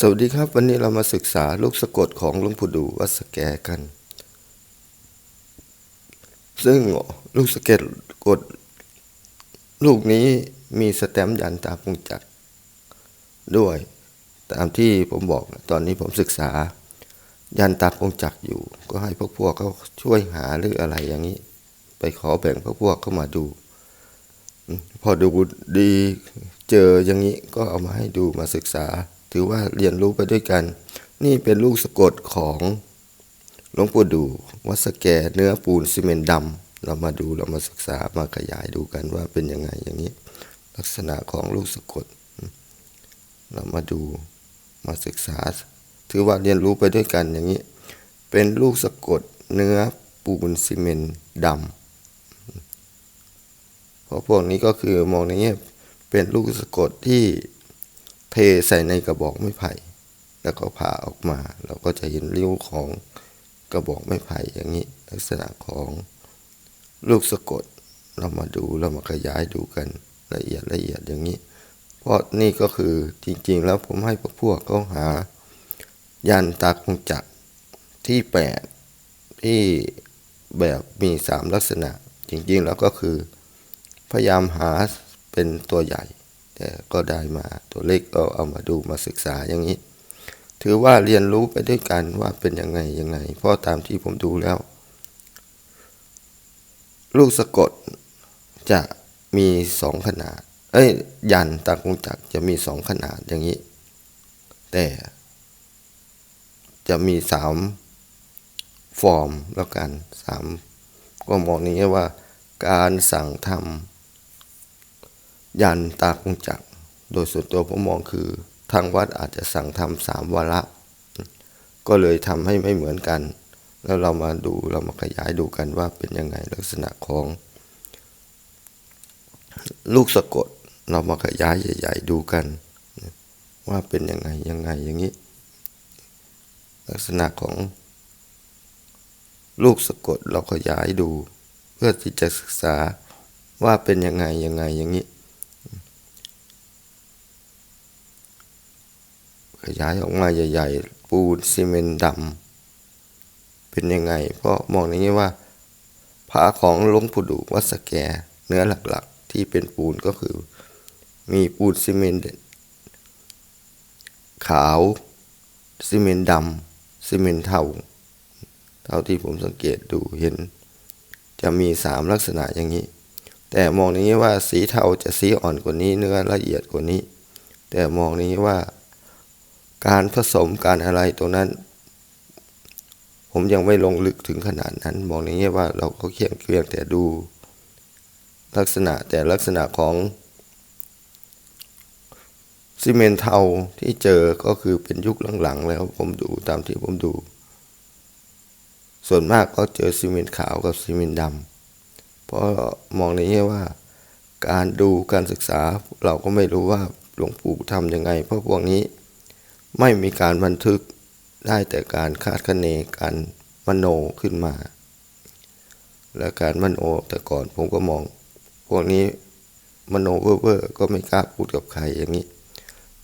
สวัสดีครับ วันนี้เรามาศึกษาลูกสะกดของหลวงปู่ดูวัดสแกกัน ซึ่งลูกสะเก็ดกด ลูกนี้มีสแตมป์ยันตาปงจักด้วย ตามที่ผมบอกตอนนี้ผมศึกษา ยันตาปงจักอยู่ ก็ให้พวกพวกเขาช่วยหาหรืออะไรอย่างนี้ ไปขอแบ่งพวกพวกเข้ามาดู พอดูดีเจออย่างนี้ก็เอามาให้ดูมาศึกษา ถือว่าเรียนรู้ไปด้วยกัน นี่เป็นลูกสะกดของหลวงปู่ดูวัดสแกเนื้อปูนซีเมนต์ดำเรามาดูเรามาศึกษามาขยายดูกันว่าเป็นยังไงอย่างนี้ ลักษณะของลูกสะกด เรามาดูมาศึกษา ถือว่าเรียนรู้ไปด้วยกันอย่างนี้ เป็นลูกสะกดเนื้อปูนซีเมนต์ดำเพราะพวกนี้ก็คือมองในแง่เป็นลูกสะกดที่ เทใส่ในกระบอกไม้ไผ่ แล้วก็ผ่าออกมา เราก็จะเห็นริ้วของกระบอกไม้ไผ่อย่างนี้ ลักษณะของลูกสะกด เรามาดูเรามาขยายดูกันละเอียดละเอียดอย่างนี้ เพราะนี่ก็คือจริงๆ แล้วผมให้พวกพวกเขาหา ยันตาคงจักรที่แปดที่แบบมีสามลักษณะ จริงๆ แล้วก็คือ พยายามหาเป็นตัวใหญ่ แต่ก็ได้มาตัวเล็กก็เอามาดูมาศึกษาอย่างนี้ ถือว่าเรียนรู้ไปด้วยกันว่าเป็นยังไงยังไง เพราะตามที่ผมดูแล้ว ลูกสะกดจะมีสองขนาด เอ้ย ยันตางกงจักรจะมีสองขนาดอย่างนี้ แต่ จะมีสามฟอร์มแล้วกันสามก็มองนี้ว่าการสั่งทำ ยันตาคงจัก โดยส่วนตัวผมมองคือทางวัดอาจจะสั่งทำสามวาระ ก็เลยทำให้ไม่เหมือนกัน แล้วเรามาดูเรามาขยายดูกันว่าเป็นยังไงลักษณะของ ลูกสะกดเรามาขยายใหญ่ ๆ ดูกัน ว่าเป็นยังไงยังไงอย่างนี้ ลักษณะของ ลูกสะกดเราขยายดู เพื่อที่จะศึกษาว่าเป็นยังไงยังไงอย่างนี้ ขยายออกมาใหญ่ๆ ปูนซีเมนต์ดำเป็นยังไง เพราะมองอย่างนี้ว่าผาของหลวงปู่ดูวัดสแกเนื้อหลักๆ ที่เป็นปูนก็คือ มีปูนซีเมนต์ขาวซีเมนต์ดำซีเมนต์เทาเท่าที่ผมสังเกตดูเห็น จะมีสามลักษณะอย่างนี้ แต่มองอย่างนี้ว่าสีเทาจะสีอ่อนกว่านี้เนื้อละเอียดกว่านี้ แต่มองอย่างนี้ว่า การผสมการอะไรตัวนั้น ผมยังไม่ลงลึกถึงขนาดนั้นมองอย่างนี้ว่าเราก็เคียงเคียงแต่ดู ลักษณะแต่ลักษณะของซีเมนเทาที่เจอก็คือเป็นยุคหลังๆ แล้วผมดูตามที่ผมดู ส่วนมากก็เจอซีเมนขาวกับซีเมนดำเพราะมองในแง่ว่า การดูการศึกษาเราก็ไม่รู้ว่าหลวงปู่ทำยังไง เพราะพวกนี้ ไม่มีการบันทึกได้แต่การคาดคะเนการมโนขึ้นมา และการมโนแต่ก่อนผมก็มอง พวกนี้มโนเว่อร์ก็ไม่กล้าพูดกับใครอย่างนี้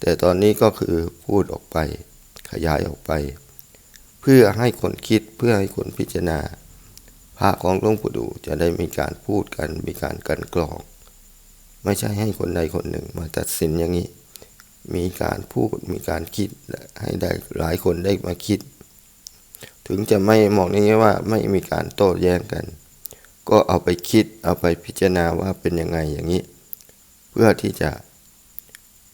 แต่ตอนนี้ก็คือพูดออกไป ขยายออกไป เพื่อให้คนคิดเพื่อให้คนพิจารณาพระของหลวงปู่ดูจะได้มีการพูดกันมีการกันกรอง ไม่ใช่ให้คนใดคนหนึ่งมาตัดสินอย่างนี้ มีการพูดมีการคิดให้ได้หลายคนได้มาคิด ถึงจะไม่มองในี้ว่าไม่มีการโต้แย้งกัน ก็เอาไปคิดเอาไปพิจารณาว่าเป็นยังไงอย่างนี้ เพื่อที่จะ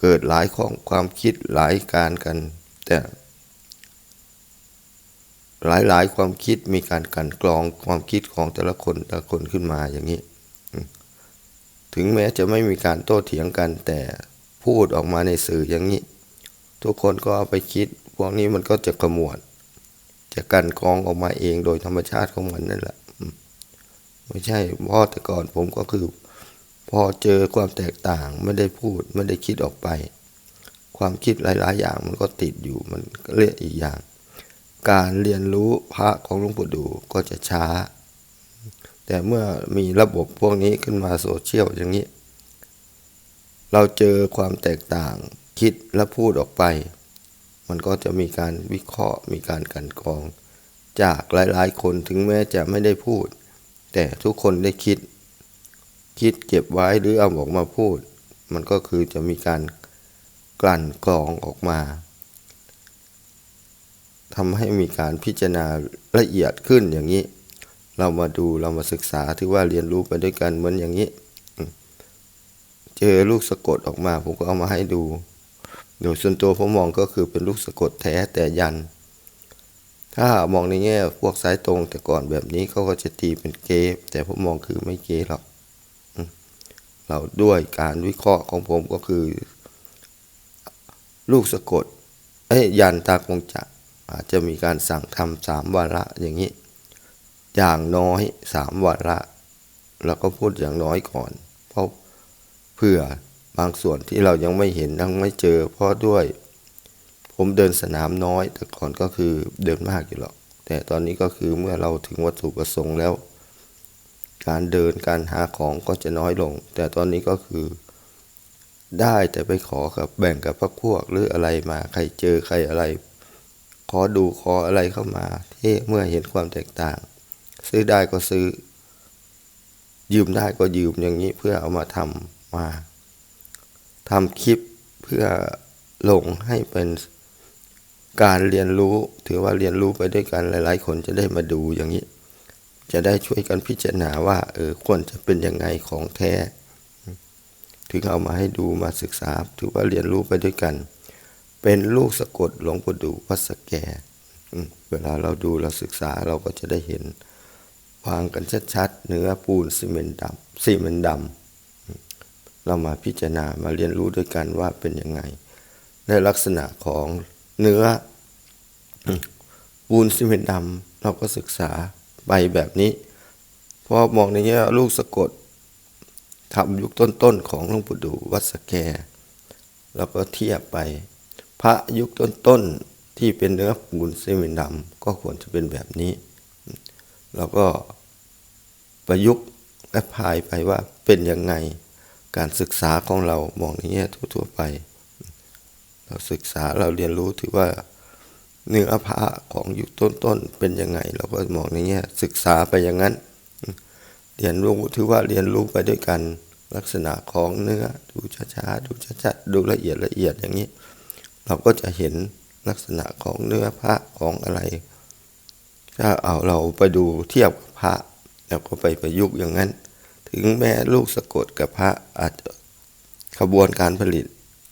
เกิดหลายของความคิดหลายการกัน แต่หลายหลายความคิดมีการกันกรองความคิดของแต่ละคนแต่ละคนขึ้นมาอย่างนี้ ถึงแม้จะไม่มีการโต้เถียงกันแต่ พูดออกมาในสื่ออย่างนี้ ทุกคนก็เอาไปคิด พวกนี้มันก็จะขมวด จะกันกองออกมาเองโดยธรรมชาติของมันนั่นแหละไม่ใช่พราะแต่ก่อนผมก็คือ พอเจอความแตกต่างไม่ได้พูดไม่ได้คิดออกไป ความคิดหลาย ๆ อย่างมันก็ติดอยู่มันเรียกอีกอย่าง การเรียนรู้พระของหลวงปู่ดูก็จะช้า แต่เมื่อมีระบบพวกนี้ขึ้นมาโซเชียลอย่างนี้ เราเจอความแตกต่างคิดและพูดออกไป มันก็จะมีการวิเคราะห์มีการกลันกรอง จากหลายๆ คนถึงแม้จะไม่ได้พูด แต่ทุกคนได้คิด คิดเก็บไว้หรือเอาออกมาพูด มันก็คือจะมีการกลั่นกรองออกมาทำให้มีการพิจารณาละเอียดขึ้นอย่างนี้ เรามาดูเรามาศึกษาที่ว่าเรียนรู้ไปด้วยกันเหมือนอย่างนี้ เจอลูกสะกดออกมา ผมก็เอามาให้ดูโดยส่วนตัวผมมองก็คือเป็นลูกสะกดแท้แต่ยัน ถ้ามองในแง่พวกสายตรงแต่ก่อนแบบนี้เขาก็จะตีเป็นเกฟแต่ผมมองคือไม่เกฟหรอกเราด้วยการวิเคราะห์ของผมก็คือ ลูกสะกดเอ้ยยันตากงจักรอาจจะมีการสั่งทำสามวาระอย่างนี้ อย่างน้อยสามวาระ แล้วก็พูดอย่างน้อยก่อน เพื่อบางส่วนที่เรายังไม่เห็นยังไม่เจอ เพราะด้วย ผมเดินสนามน้อย แต่ก่อนก็คือเดินมากอยู่หรอก แต่ตอนนี้ก็คือเมื่อเราถึงวัตถุประสงค์แล้ว การเดินการหาของก็จะน้อยลง แต่ตอนนี้ก็คือ ได้แต่ไปขอกับแบ่งกับพวกพวกหรืออะไรมาใครเจอใครอะไร ขอดูขออะไรเข้ามาที่เมื่อเห็นความแตกต่าง ซื้อได้ก็ซื้อ ยืมได้ก็ยืมอย่างนี้เพื่อเอามาทำ มาทำคลิปเพื่อลงให้เป็นการเรียนรู้ ถือว่าเรียนรู้ไปด้วยกันหลาย ๆ คนจะได้มาดูอย่างนี้ จะได้ช่วยกันพิจารณาว่าเออควรจะเป็นยังไงของแท้ ถึงเอามาให้ดูมาศึกษา ถือว่าเรียนรู้ไปด้วยกัน เป็นลูกสะกดหลวงปู่ดูวัดสแกเวลาเราดูเราศึกษาเราก็จะได้เห็นวางกันชัดๆเนื้อปูนซีเมนต์ดำซีเมนต์ดำ เรามาพิจารณามาเรียนรู้ด้วยกันว่าเป็นยังไง ในลักษณะของเนื้อปูนซีเมนต์ดำเราก็ศึกษาไปแบบนี้พราะมองในแง่ลูกสะกดทำยุคต้นๆของหลวงปู่ดูวัดสแกแล้วก็เทียบไป พระยุคต้นๆที่เป็นเนื้อปูนซีเมนต์ดำก็ควรจะเป็นแบบนี้แล้วก็ประยุกต์แอพพายไปว่าเป็นยังไง การศึกษาของเรามองในแง่ทั่วๆไป เราศึกษาเราเรียนรู้ถือว่าเนื้อพระของยุคต้นๆเป็นยังไง เราก็มองในแง่ศึกษาไปอย่างนั้นเรียนรู้ถือว่าเรียนรู้ไปด้วยกันลักษณะของเนื้อดูช้าๆดูชัดๆดูละเอียดละเอียดอย่างนี้ เราก็จะเห็นลักษณะของเนื้อพระของอะไร ถ้าเอาเราไปดูเทียบกับพระแล้วก็ไปประยุกต์อย่างนั้น ถึงแม้ลูกสะกดกับพระอาจจะขบวนการผลิต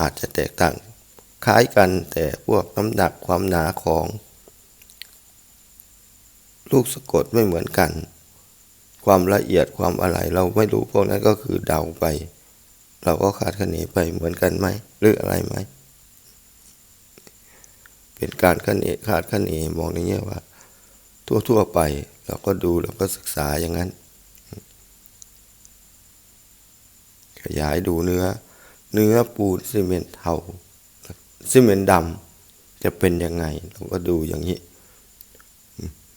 อาจจะแตกต่าง คล้ายกันแต่พวกน้ำหนักความหนาของ ลูกสะกดไม่เหมือนกัน ความละเอียดความอะไรเราไม่รู้พวกนั้นก็คือเดาไป เราก็คาดคะเนไปเหมือนกันไหมหรืออะไรไหมเป็นการคะเนคาดคะเนมองในแง่ว่า ทั่วๆไปเราก็ดูเราก็ศึกษาอย่างนั้น ขยายดูเนื้อ เนื้อปูนซีเมนต์เทาซีเมนต์ดำจะเป็นยังไง เราก็ดูอย่างนี้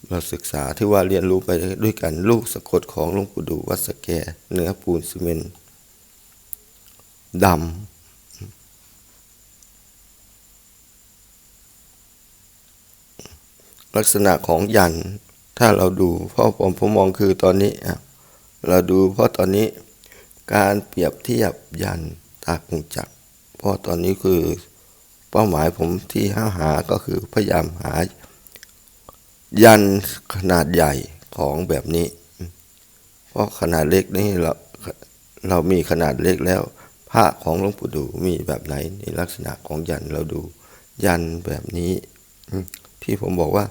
เราศึกษาที่ว่าเรียนรู้ไปด้วยกันลูกสะกดของหลวงปู่ดูวัดสแกเนื้อปูนซีเมนต์ดำลักษณะของยัน ถ้าเราดูพราะผมผมมองคือตอนนี้ เราดูเพราะตอนนี้ การเปรียบเทียบยันตากงจักเพราะตอนนี้คือเป้าหมายผมที่ห้าหาก็คือพยายามหา ยันขนาดใหญ่ของแบบนี้ เพราะขนาดเล็กนี่เราเรามีขนาดเล็กแล้วพระของหลวงปู่ดูมีแบบไหนในลักษณะของยันเราดู ยันแบบนี้ที่ผมบอกว่า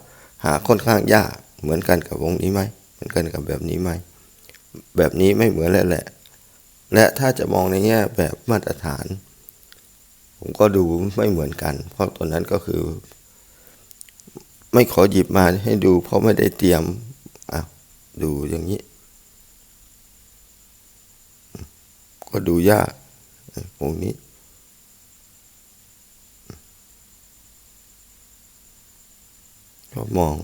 หาค่อนข้างยากเหมือนกันกับวงนี้ไหมเหมือนกันกับแบบนี้ไหมแบบนี้ไม่เหมือนแล้วแหละ และถ้าจะมองในแง่แบบมาตรฐาน ผมก็ดูไม่เหมือนกัน เพราะตอนนั้นก็คือ ไม่ขอหยิบมาให้ดู เพราะไม่ได้เตรียมอะดูอย่างนี้ ก็ดูยากตรงนี้ก็มอง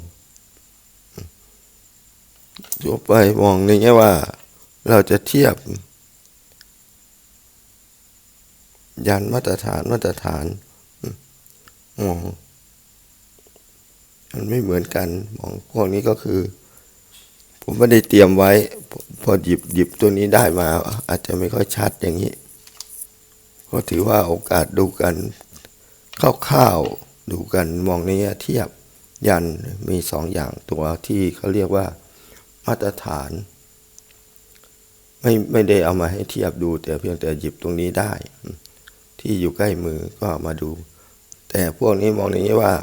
ทั่วไปมองในแง่ว่าเราจะเทียบ ยันมาตรฐานมาตรฐานมองมันไม่เหมือนกันมองพวกนี้ก็คือ ผมไม่ได้เตรียมไว้ พอหยิบหยิบตัวนี้ได้มา อาจจะไม่ค่อยชัดอย่างนี้ ก็ถือว่าโอกาสดูกันคร่าวๆดูกันมองนี้เทียบยันมีสองอย่างตัวที่เขาเรียกว่ามาตรฐาน ไม่ไม่ได้เอามาให้เทียบดูแต่เพียงแต่หยิบตรงนี้ได้ ที่อยู่ใกล้มือก็มาดู แต่พวกนี้มองอย่างนี้ว่า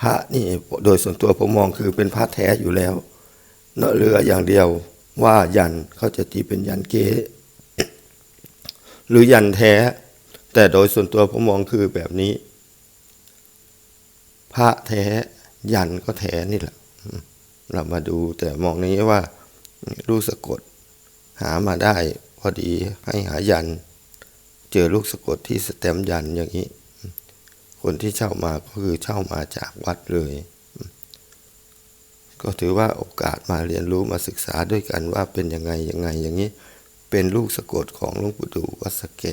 พระนี่โดยส่วนตัวผมมองคือเป็นพระแท้อยู่แล้วเนอะเรืออย่างเดียวว่ายันเขาจะตีเป็นยันเก๊หรือยันแท้ แต่โดยส่วนตัวผมมองคือแบบนี้ พระแท้ยันก็แท้นี่แหละเรามาดูแต่มองนี้ว่าลูกสะกด หามาได้พอดีให้หายัน เจอลูกสะกดที่สแตมยันอย่างนี้ คนที่เช่ามาก็คือเช่ามาจากวัดเลย ก็ถือว่าโอกาสมาเรียนรู้มาศึกษาด้วยกันว่าเป็นยังไงยังไงอย่างนี้ เป็นลูกสะกดของหลวงปู่ดูวัดสแก